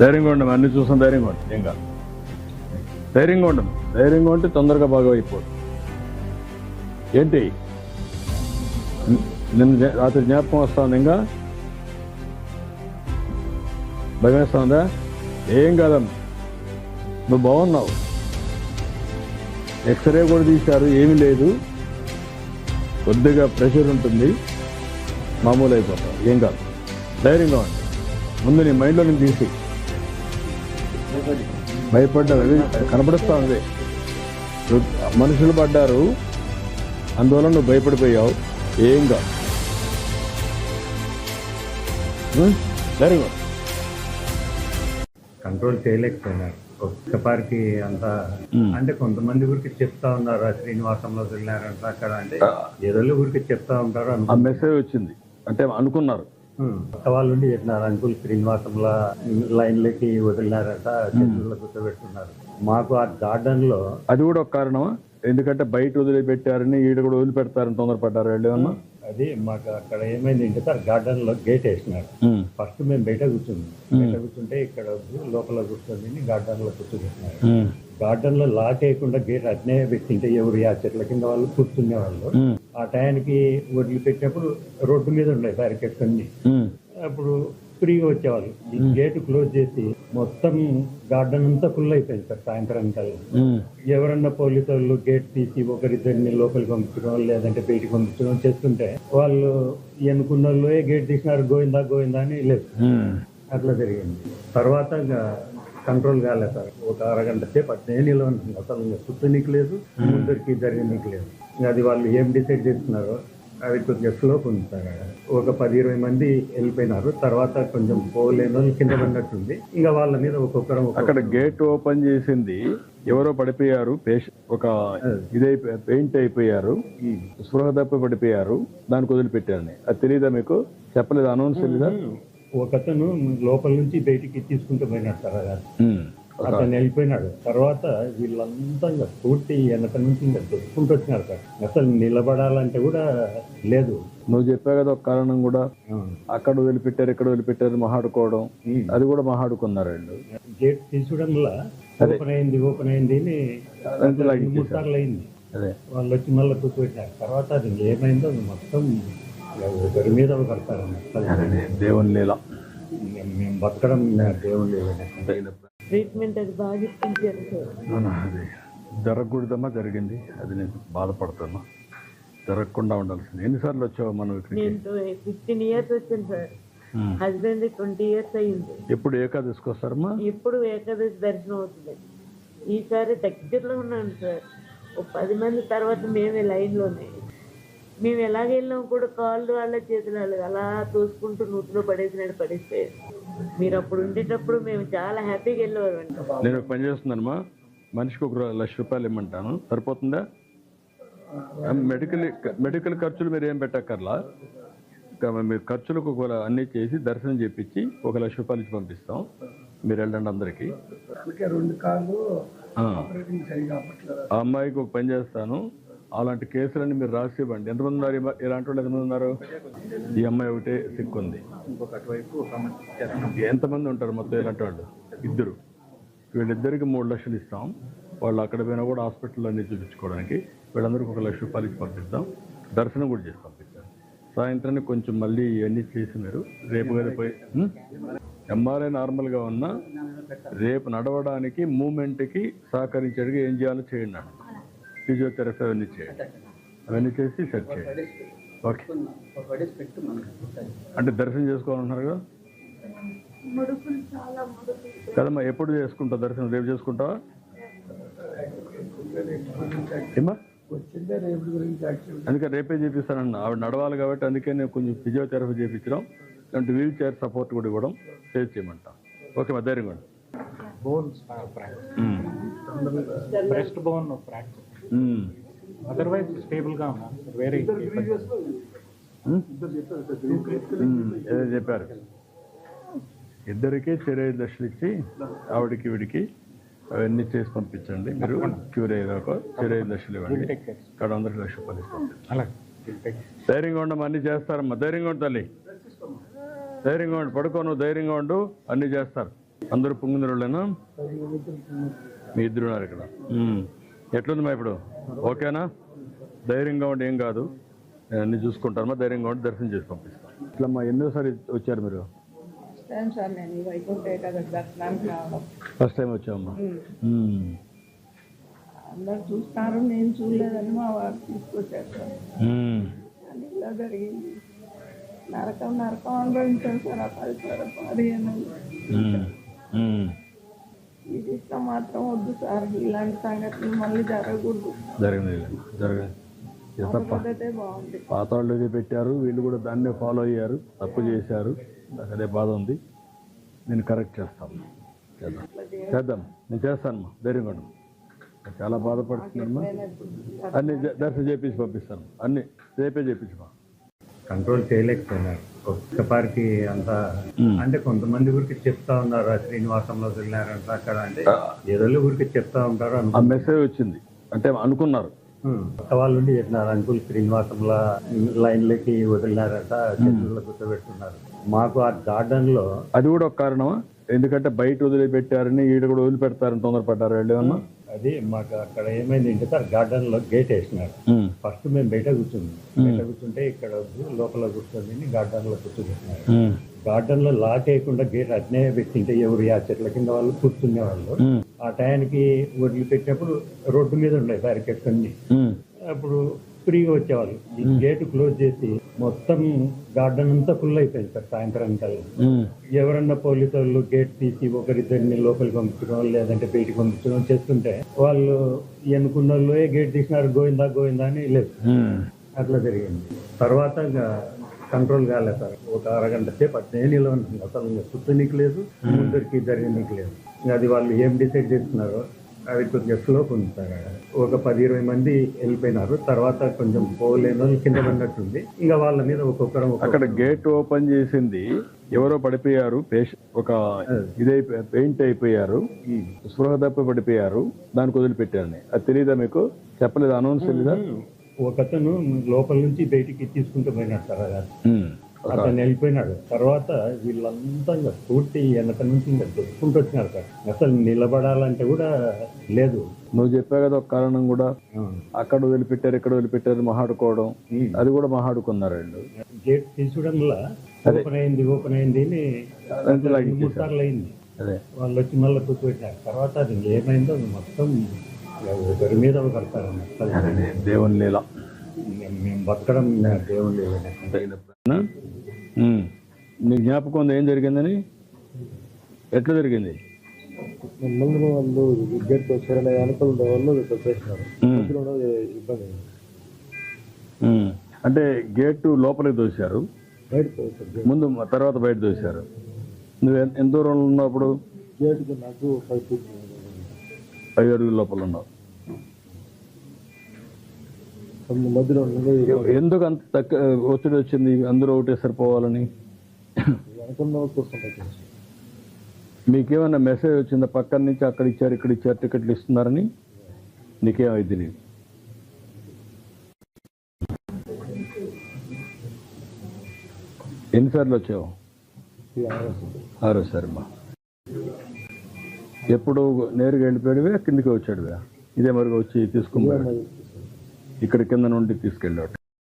ధైర్యంగా ఉండం అన్ని చూసాం ధైర్యంగా ఉండి ఏం కాదు. ధైర్యంగా ఉండం ధైర్యంగా ఉంటే తొందరగా బాగా అయిపోదు ఏంటి? నిన్న జ్ఞా- రాత్రి జ్ఞాపకం వస్తుంది ఇంకా? భయం వేస్తుందా? ఏం కాదమ్మా. నువ్వు బాగున్నావు. ఎక్స్రే కూడా తీశారు ఏమీ లేదు. కొద్దిగా ప్రెషర్ ఉంటుంది. మామూలు అయిపోతావు ఏం కాదు. ధైర్యంగా ఉండి. ముందు నీ మైండ్లో నేను తీసి. భయపడ్డారు. అది కనపడుస్తా ఉంది. మనుషులు పడ్డారు. అందువల్ల నువ్వు భయపడిపోయావు. ఏం కాదు. కంట్రోల్ చేయలేకపోయినారు. ఒక్కసారికి అంతా. అంటే కొంతమంది ఊరికి చెప్తా ఉన్నారు "ఆ శ్రీనివాసంలో వెళ్ళారంట అక్కడ. అంటే ఏదో ఊరికి చెప్తా ఉంటారు ఆ మెసేజ్ వచ్చింది. అంటే అనుకున్నారు. వాళ్ళు ఉండి చెప్పినారు అంకుల్ శ్రీనివాసంలో లైన్లకి వదిలినారంట చెట్లలో కూర్చోబెట్టున్నారు మాకు ఆ గార్డెన్లో అది కూడా ఒక కారణమా? ఎందుకంటే బయట వదిలిపెట్టారని ఈడ కూడా వదిలిపెడతారని తొందరపడ్డారు వాళ్ళు ఏమన్నా అది మాకు అక్కడ ఏమైంది అంటే సార్ గార్డెన్లో గేట్ వేసినారు. ఫస్ట్ మేము బయట కూర్చున్నాం బయట కూర్చుంటే ఇక్కడ లోపల కూర్చొని గార్డెన్లో ఉం. గార్డెన్లో లాక్ వేయకుండా గేట్ అట్నే పెట్టింటే ఎవరు ఆ చెట్ల కింద వాళ్ళు కూర్చునే వాళ్ళు. ఆ టయానికి వదిలిపెట్టినప్పుడు రోడ్డు మీద ఉన్నాయి బ్యారికేడ్స్ అన్ని. అప్పుడు ఫ్రీగా వచ్చేవాళ్ళు. ఈ గేట్ క్లోజ్ చేసి మొత్తం గార్డెన్ అంతా ఫుల్ అయిపోయింది సార్ సాయంత్రం కల్లా. ఎవరన్నా పోలీసు వాళ్ళు గేట్ తీసి ఒకరిద్దరిని లోపలికి పంపించడం లేదంటే బయటికి పంపించడం చేస్తుంటే వాళ్ళు ఎన్నుకున్న వాళ్ళు "ఏ గేట్ తీసినారు గోవిందా గోవిందా అని లేదు. అట్లా జరిగింది. తర్వాత ఇంకా కంట్రోల్ కాలేదు సార్. ఒక అరగంట సేపు అట్నే నిలవను అసలు ఇంకా కూర్చోనీకి లేదు ముందరికి జరగనీకి లేదు. అది వాళ్ళు ఏం డిసైడ్ చేస్తున్నారో అది కొద్దిగా ఉంది సార్. ఆడ. ఒక పది ఇరవై మంది వెళ్ళిపోయినారు. తర్వాత కొంచెం పోలేని వాళ్ళు కింద పడినట్టుంది. ఇంకా వాళ్ళ మీద ఒక్కొక్కరం ఒక్కొక్క అక్కడ గేట్ ఓపెన్ చేసింది. ఎవరో పడిపోయారు. ఒక ఇదైపోయి పెయింట్ అయిపోయారు. స్పృహ తప్పి పడిపోయారు. దానికి వదిలిపెట్టారని అది తెలియదా మీకు? చెప్పలేదు? అనౌన్స్ తెలీదా? ఒకతను లోపల నుంచి బయటికి తీసుకుంటూ పోయినాడు సార్. అతను వెళ్ళిపోయినాడు. తర్వాత వీళ్ళంతా ఇంకా పూర్తి వెనక నుంచి ఇంకా దొరుకుంటూ వచ్చినారు సార్. అసలు నిలబడాలంటే కూడా లేదు. నువ్వు చెప్పావు కదా ఒక కారణం కూడా. అక్కడ వదిలిపెట్టారు ఇక్కడ వదిలిపెట్టారు మహాడుకోవడం అది కూడా మహాడుకున్నారు వీళ్ళు. గేట్ తీసుకోవడం వల్ల ఓపెన్ అయింది ఓపెన్ అయింది అని అంతే లాగి మూడు సార్లు అయింది. అదే. వాళ్ళు వచ్చి మళ్ళీ కూర్చోబెట్టినారు తర్వాత అది ఏమైందో మొత్తం ఒకరి మీద కడతారు దేవుని లీల. మేము బతకడం దేవుడు లేదండి ట్రీట్మెంట్ అది బాగా ఇప్పించారు అది జరగకూడదమ్మా జరిగింది. అది నేను బాధపడుతున్నా జరగకుండా ఉండాల్సింది ఎన్నిసార్లు వచ్చావు మనం నేను ఫిఫ్టీన్ ఇయర్స్ వచ్చాను సార్. హస్బెండ్ ట్వంటీ ఇయర్స్ అయ్యింది. ఎప్పుడు ఏకాదశికి వస్తారమ్మా? ఇప్పుడు ఏకాదశి దర్శనం అవుతుంది. ఈసారి దగ్గరలో ఉన్నాను సార్. పది మంది తర్వాత మేమే లైన్లోనే. మేము ఎలాగ వెళ్ళాం కూడా కాళ్ళు వాళ్ళ చేతులు వాళ్ళ అలా తోసుకుంటూ నూతిలో పడేసినట్టు పడేస్తే మీరు అప్పుడు ఉండేటప్పుడు మేము చాలా హ్యాపీగా వెళ్ళేవారు నేను ఒక పని చేస్తున్నానమ్మా. మనిషికి ఒక లక్ష రూపాయలు ఇమ్మంటాను. సరిపోతుందా? మెడికల్ మెడికల్ ఖర్చులు మీరు ఏం పెట్టక్కర్లా. ఇంకా మీరు ఖర్చులకు ఒక అన్నీ చేసి దర్శనం చేపించి ఒక లక్ష రూపాయలు ఇచ్చి పంపిస్తాం. మీరు వెళ్ళండి అందరికీ. ఆ. ఆ అమ్మాయికి ఒక పని చేస్తాను. అలాంటి కేసులన్నీ మీరు రాసి ఇవ్వండి ఎంతమంది ఉన్నారు? ఇలాంటి వాళ్ళు ఎంతమంది ఉన్నారు? ఈ అమ్మాయి ఒకటే సిక్కుంది. ఎంతమంది ఉంటారు మొత్తం ఇలాంటి వాళ్ళు? ఇద్దరు. వీళ్ళిద్దరికి మూడు లక్షలు ఇస్తాం. వాళ్ళు అక్కడ పోయినా కూడా హాస్పిటల్లో అన్ని చూపించుకోవడానికి. వీళ్ళందరికీ ఒక లక్ష రూపాయలు ఇచ్చి పంపిస్తాం దర్శనం కూడా చేసి పంపిస్తాం సాయంత్రానికి కొంచెం మళ్ళీ ఇవన్నీ చేసి మీరు రేపు కదా పోయి ఎంఆర్ఐ నార్మల్గా ఉన్నా రేపు నడవడానికి మూమెంట్కి సహకరించడానికి ఏం చేయాలో చేయండి అన్న ఫిజియోథెరపీ అవన్నీ చేయండి. అవన్నీ చేసి సెట్ చేయండి. ఓకే. అంటే దర్శనం చేసుకోవాలన్నారు కదా? కదమ్మా ఎప్పుడు చేసుకుంటావు దర్శనం? రేపు చేసుకుంటావా? ఏమా అందుకే రేపే చేపిస్తానన్న. ఆవిడ నడవాలి కాబట్టి అందుకే నేను కొంచెం ఫిజియోథెరపీ చేయించడం అంటే వీల్ చైర్ సపోర్ట్ కూడా ఇవ్వడం చేసి చేయమంటా. ఓకే మా ధైర్యం కూడా bones breast bone fracture otherwise స్టేబుల్గా ఉన్నాను వేరే ఏదో చెప్పారు. ఇద్దరికి చెరై దశలు ఇచ్చి ఆవిడకి వీడికి అవన్నీ చేసి పంపించండి. మీరు క్యూర్ అయ్యాక చెరై దశలు ఇవ్వండి. ఇక్కడ అందరికి లక్ష అలా ధైర్యంగా ఉండమ్మా అన్ని చేస్తారమ్మా. ధైర్యంగా ఉండు తల్లి. ధైర్యంగా ఉండు పడుకోను ధైర్యంగా ఉండు అన్ని చేస్తారు. అందరూ పొంగుదరులేనా మీ ఇద్దరు ఉన్నారు ఇక్కడ. ఉమ్. ఎట్లుంది మా ఇప్పుడు? ఓకేనా? ధైర్యంగా ఉండి ఏం కాదు. నేను అన్ని చూసుకుంటాను ధైర్యంగా ఉండి దర్శనం చేసి పంపిస్తాను ఇట్లా మా ఎన్నోసారి వచ్చారు మీరు? ఫస్ట్ టైం వచ్చామమ్మా. అందరు చూస్తారు నేను చూడలేదని మా వారు తీసుకొచ్చారు సార్. ఉమ్. అది ఇలా జరిగింది. నరకం నరకం అనుభవించాను సార్ ఆ పరిసర ఉమ్. ఇది మాత్రం వద్దు సార్. ఇలాంటి సంఘటనలు మళ్ళీ జరగకూడదు. ఇది తప్ప. బాగుంది. పాత వాళ్ళు పెట్టారు. వీళ్ళు కూడా దాన్నే ఫాలో అయ్యారు. తప్పు చేశారు. నాకు అదే బాధ ఉంది. నేను కరెక్ట్ చేస్తాను. చేద్దాం. చేద్దాం. నేను చేస్తాను ధైర్యంగా ఉండు. నేను చాలా బాధపడుతున్నాను అన్ని దర్శనం చేపించి పంపిస్తాను. అన్ని. రేపే చేపించమా కంట్రోల్ చేయలేకపోయినారు. ఒక్కపారికి అంత. అంటే కొంతమంది ఊరికి చెప్తా ఉన్నారు ఆ శ్రీనివాసంలో వెళ్ళారంట అక్కడ అంటే ఏదో ఊరికి చెప్తా ఉంటారు ఆ అనుకో మెసేజ్ వచ్చింది. అంటే అనుకున్నారు. పక్క వాళ్ళు ఉండి చెప్పినారు అంకుల్ శ్రీనివాసంలో లైన్లకి వదిలినారంట చెట్లలో కూర్చోబెట్టున్నారు మాకు ఆ గార్డెన్లో అది కూడా ఒక కారణమా? ఎందుకంటే బయట వదిలిపెట్టారని ఈడ కూడా వదిలిపెడతారని తొందరపడ్డారు వాళ్ళు ఏమన్నా? అది మాకు అక్కడ ఏమైంది అంటే సార్ గార్డెన్లో గేట్ వేసినారు. ఫస్ట్ మేము బయట కూర్చున్నాం బయట కూర్చుంటే ఇక్కడ లోపల కూర్చొని గార్డెన్లో కూర్చోబెట్టినారు ఉమ్. గార్డెన్లో లాక్ వేయకుండా గేట్ అట్నే పెట్టింటే ఎవరు ఆ చెట్ల కింద వాళ్ళు కూర్చునే వాళ్ళు. ఆ టయానికి వదిలిపెట్టినప్పుడు రోడ్డు మీద ఉండే బ్యారికేడ్స్ అన్ని. అప్పుడు ఫ్రీగా వచ్చేవాళ్ళు. ఈ గేట్ క్లోజ్ చేసి మొత్తం గార్డెన్ అంతా ఫుల్ అయిపోయింది సార్ సాయంత్రం కల్లా. ఎవరన్నా పోలీసు వాళ్ళు గేట్ తీసి ఒకరిద్దరిని లోపలికి పంపించడం లేదంటే బయటికి పంపించడం చేస్తుంటే వాళ్ళు ఎన్నుకున్న వాళ్ళు "ఏ గేట్ తీసినారు గోవిందా గోవిందా అని లేదు. అట్లా జరిగింది. తర్వాత కంట్రోల్ కాలేదు సార్. ఒక అరగంట సేపు అట్నే నిలవను అసలు ఇంకా సుత్తనీకి లేదు ముందరికి జరిగినీకి లేదు. ఇంకా అది వాళ్ళు ఏం డిసైడ్ చేస్తున్నారు అది కొద్దిగా స్లోప్ ఉంది సార్ ఒక పది ఇరవై మంది వెళ్ళిపోయినారు. తర్వాత కొంచెం పోలేని వాళ్ళు కింద పడినట్టుంది. ఇంకా వాళ్ళ మీద ఒక్కొక్కరం ఒక్కొక్క అక్కడ గేట్ ఓపెన్ చేసింది. ఎవరో పడిపోయారు. ఒక ఇదైపోయి పెయింట్ అయిపోయారు. స్పృహ తప్పి పడిపోయారు. దానికి వదిలిపెట్టారని అది తెలియదా మీకు? చెప్పలేదు? అనౌన్స్ తెలీదా? ఒకతను లోపల నుంచి బయటికి తీసుకుంటూ పోయినాడు సార్. అతను వెళ్ళిపోయినాడు. తర్వాత వీళ్ళంతా ఇంకా పూర్తి వెనక నుంచి ఇంకా దొక్కుంటూ వచ్చినారు సార్. అసలు నిలబడాలంటే కూడా లేదు. నువ్వు చెప్పావు కదా ఒక కారణం కూడా. అక్కడ వదిలిపెట్టారు ఇక్కడ వదిలిపెట్టారు మహాడుకోవడం. అది కూడా మహాడుకున్నారు వీళ్ళు. గేట్ తీసడం వల్ల ఓపెన్ అయింది ఓపెన్ అయింది మూడు సార్లు అయింది. అదే. వాళ్ళు వచ్చి మళ్ళీ కూర్చోబెట్టారు. తర్వాత అది ఏమైందో మొత్తం ఒకరి మీద అదే. దేవుని లీల. మేము బతకడం? ఉమ్. నీ జ్ఞాపకం ఉంది ఏం జరిగిందని? ఎట్లా జరిగింది? ముందు వాళ్ళు గేట్ వచ్చారనే అనుకూల వాళ్ళు చేసినారు ఇబ్బంది. అంటే గేటు లోపలికి వచ్చారు ముందు తర్వాత బయట దోశారు నువ్వు ఎంత- ఎంత దూరంలో ఉన్నప్పుడు? గేట్కి నాకు ఫైవ్ ఫీట్. ఐదు అడుగుల లోపల ఉన్నావు. మధ్యలో ఎందుకు అంత తక్కువ ఒత్తిడి వచ్చింది? అందరూ ఒకటే సరిపోవాలని. మీకేమైనా మెసేజ్ వచ్చిందా? పక్కన నుంచి అక్కడ ఇచ్చారు ఇక్కడ ఇచ్చారు టికెట్లు ఇస్తున్నారని? నీకేమైంది తెలియదు ఎన్నిసార్లు వచ్చావు? ఆరోసారి అమ్మా ఎప్పుడు నేరుగా వెళ్ళిపోయాడువే కిందికి వచ్చాడువే? ఇదే మరిగా వచ్చి తీసుకున్నాడు ఇక్కడ కింద నుండి తీసుకెళ్ళాడు.